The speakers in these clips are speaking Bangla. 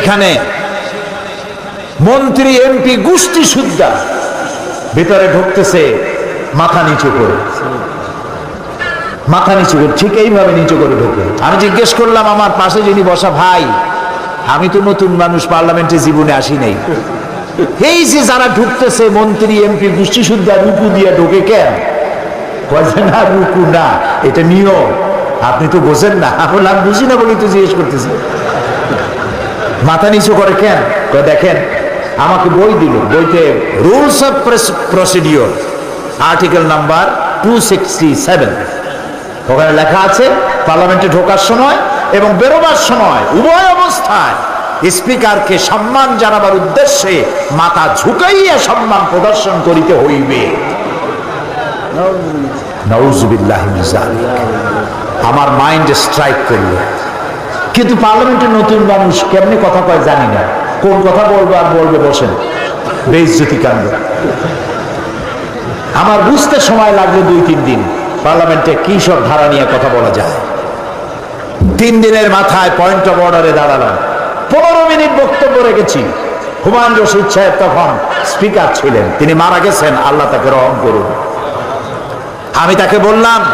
এখানে মন্ত্রী এমপি গোষ্ঠী সুদ্ধা ভিতরে ঢুকতেছে, মাথা নিচু করে। মাথা নিচু করে, ঠিক এইভাবে নিচু করে ঢোকে। আমি জিজ্ঞেস করলাম, আমার পাশে যিনি বসা ভাই, আমি তো নতুন মানুষ, পার্লামেন্টে জীবনে আসি নাই। এই যে যারা ঢুকতেছে, মন্ত্রী, এমপি, গোষ্ঠী সুদ্ধা, রুকু দিয়ে ঢোকে কেন? কয়েছে না, রুকু না, এটা নিয়ম। আপনি তো বোঝেন না বললাম বুঝি না বলেই তো জিজ্ঞেস করতেছি। মাথা নিচু করে কেন? দেখেন, আমাকে বই দিল। বইতে rules of procedure article number two ওখানে লেখা আছে পার্লামেন্টে ঢোকার সময় এবং বেরোবার সময়, উভয় অবস্থায় স্পিকারকে সম্মান জানাবার উদ্দেশ্যে মাথা ঝুঁকাইয়া সম্মান প্রদর্শন করিতে হইবে। আমার মাইন্ড স্ট্রাইক করল। কিন্তু পার্লামেন্টে নতুন মানুষ কেমনি কথা কয় জানি না। কোন কথা বলব আর বলবে বসেন। বেইজ্জতি কাণ্ড। আমার বুঝতে সময় লাগল দুই তিন দিন। পার্লামেন্টে কি সব ধারা নিয়ে কথা বলা যায়। তিন দিনের মাথায় পয়েন্ট অফ অর্ডারে দাঁড়ালাম। পনেরো মিনিট বক্তব্য রেখেছি। হুমায়ুন রশিদ সাহেব তখন স্পিকার ছিলেন। তিনি মারা গেছেন, আল্লাহ তাকে রহম করুন। আমি তাকে বললাম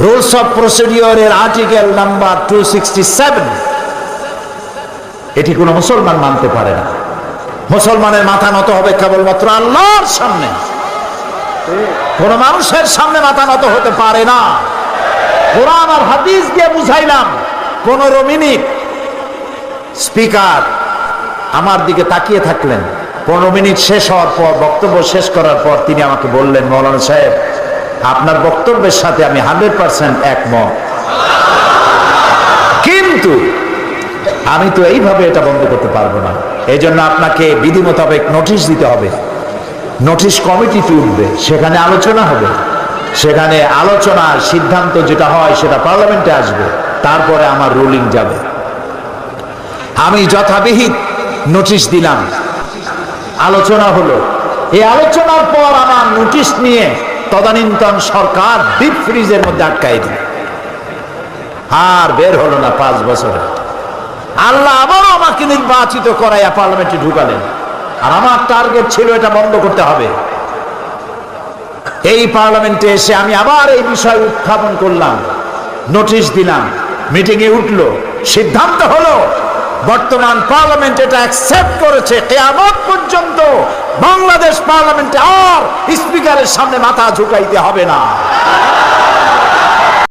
রুলস অফ প্রসিডিওরের আর্টিকেল নাম্বার টু এটি কোনো মুসলমান মানতে পারে না। মুসলমানের মাথা নত হবে কেবলমাত্র আল্লাহর সামনে। কোন মানুষের সামনে মাথা নত হতে পারে না। কোরআন আর হাদিস দিয়ে বুঝাইলাম পনেরো মিনিট স্পিকার আমার দিকে তাকিয়ে থাকলেন। পনেরো মিনিট শেষ হওয়ার পর, বক্তব্য শেষ করার পর তিনি আমাকে বললেন, মৌলানা সাহেব আপনার বক্তব্যের সাথে আমি হান্ড্রেড পার্সেন্ট একমত। কিন্তু আমি তো এইভাবে এটা বন্ধ করতে পারব না। এই জন্য আপনাকে বিধি মোতাবেক নোটিশ দিতে হবে। নোটিশ কমিটিতে উঠবে, সেখানে আলোচনা হবে। সেখানে আলোচনার সিদ্ধান্ত যেটা হয় সেটা পার্লামেন্টে আসবে, তারপরে আমার রুলিং যাবে। আমি যথাবিহিত নোটিশ দিলাম। আলোচনা হলো। এই আলোচনার পর আমার নোটিশ নিয়ে তদানীন্তন সরকার ডিপ ফ্রিজের মধ্যে আটকাই দিল। আর বের হলো না পাঁচ বছরে। আল্লাহ আবারও আমাকে নির্বাচিত করাইয়া পার্লামেন্টে ঢুকালেন। আর আমার টার্গেট ছিল এটা বন্ধ করতে হবে। এই পার্লামেন্টে এসে আমি আবার এই বিষয় উত্থাপন করলাম। নোটিশ দিলাম। মিটিং এ উঠল। সিদ্ধান্ত হলো বর্তমান পার্লামেন্ট এটা অ্যাকসেপ্ট করেছে। কেয়ামত পর্যন্ত বাংলাদেশ পার্লামেন্টে আর স্পিকারের সামনে মাথা ঝুঁকাইতে হবে না।